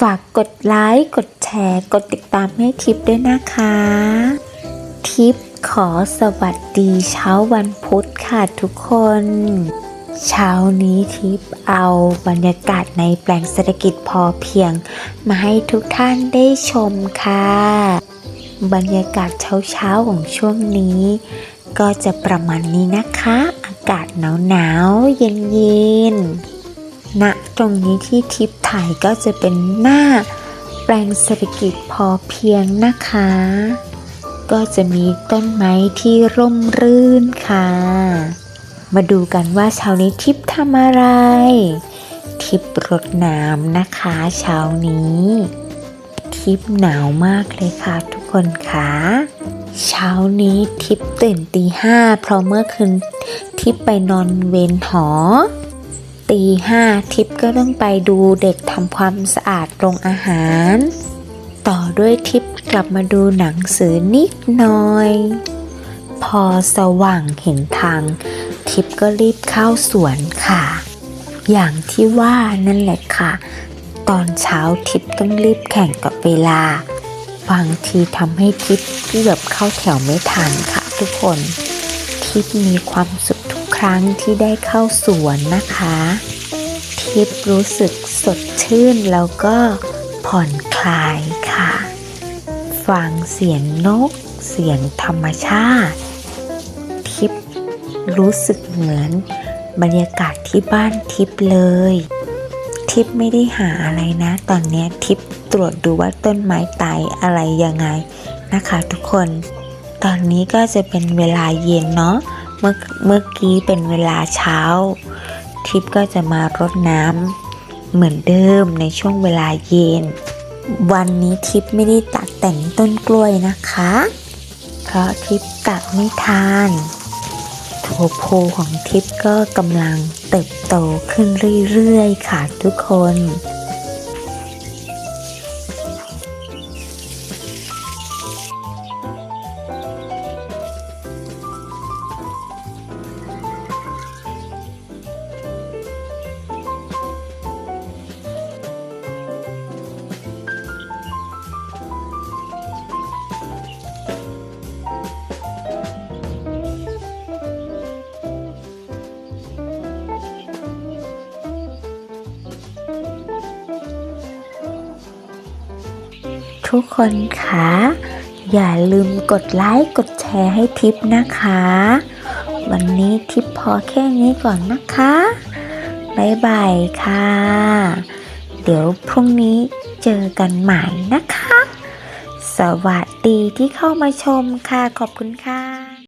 ฝากกดไลค์ กดแชร์ กดติดตามให้ทิปด้วยนะคะ ทิปขอสวัสดีเช้าวันพุธค่ะทุกคน เช้านี้ทิปเอาบรรยากาศในแปลงเศรษฐกิจพอเพียง มาให้ทุกท่านได้ชมค่ะ บรรยากาศเช้าๆของช่วงนี้ ก็จะประมาณนี้นะคะ อากาศหนาวๆเย็นๆ ณตรงนี้ที่ทิปถ่ายก็จะเป็นหน้าแปลงเศรษฐกิจพอเพียงนะคะ ก็จะมีต้นไม้ที่ร่มรื่นค่ะ มาดูกันว่าเช้านี้ทิปทำอะไร ทิปรดน้ำนะคะเช้านี้ ทิปหนาวมากเลยค่ะทุกคนค่ะเช้านี้ทิปตื่นตีห้าเพราะเมื่อคืนทิปไปนอนเวรหอ ตีห้าทิปก็ต้องไปดูเด็กทำความสะอาดโรงอาหาร ต่อด้วยทิปกลับมาดูหนังสือนิดหน่อย พอสว่างเห็นทาง ทิปก็รีบเข้าสวนค่ะ อย่างที่ว่านั่นแหละค่ะ ตอนเช้าทิปต้องรีบแข่งกับเวลา บางทีทำให้ทิปเกือบเข้าแถวไม่ทันค่ะทุกคน ทิปมีความสุข ครั้งที่ได้เข้าสวนนะคะ ทิปรู้สึกสดชื่นแล้วก็ผ่อนคลายค่ะ ฟังเสียงนก เสียงธรรมชาติ ทิปรู้สึกเหมือนบรรยากาศที่บ้านทิปเลย ทิปไม่ได้หาอะไรนะ ตอนนี้ทิปตรวจดูว่าต้นไม้ตายอะไรยังไงนะคะ ทุกคน ตอนนี้ก็จะเป็นเวลาเย็นเนาะ เมื่อเมื่อกี้เป็นเวลาเช้า ทิปก็จะมารดน้ำเหมือนเดิมในช่วงเวลาเย็น วันนี้ทิปไม่ได้ตัดแต่งต้นกล้วยนะคะ เพราะทิปตัดไม่ทานถั่วพูของทิปก็กำลังเติบโตขึ้นเรื่อยๆค่ะทุกคน ทุกคนคะอย่าลืมกดไลค์กดแชร์ให้ทิปนะคะ วันนี้ทิปพอแค่นี้ก่อนนะคะบ๊ายบายค่ะ เดี๋ยวพรุ่งนี้เจอกันใหม่นะคะ สวัสดีที่เข้ามาชมค่ะ ขอบคุณค่ะ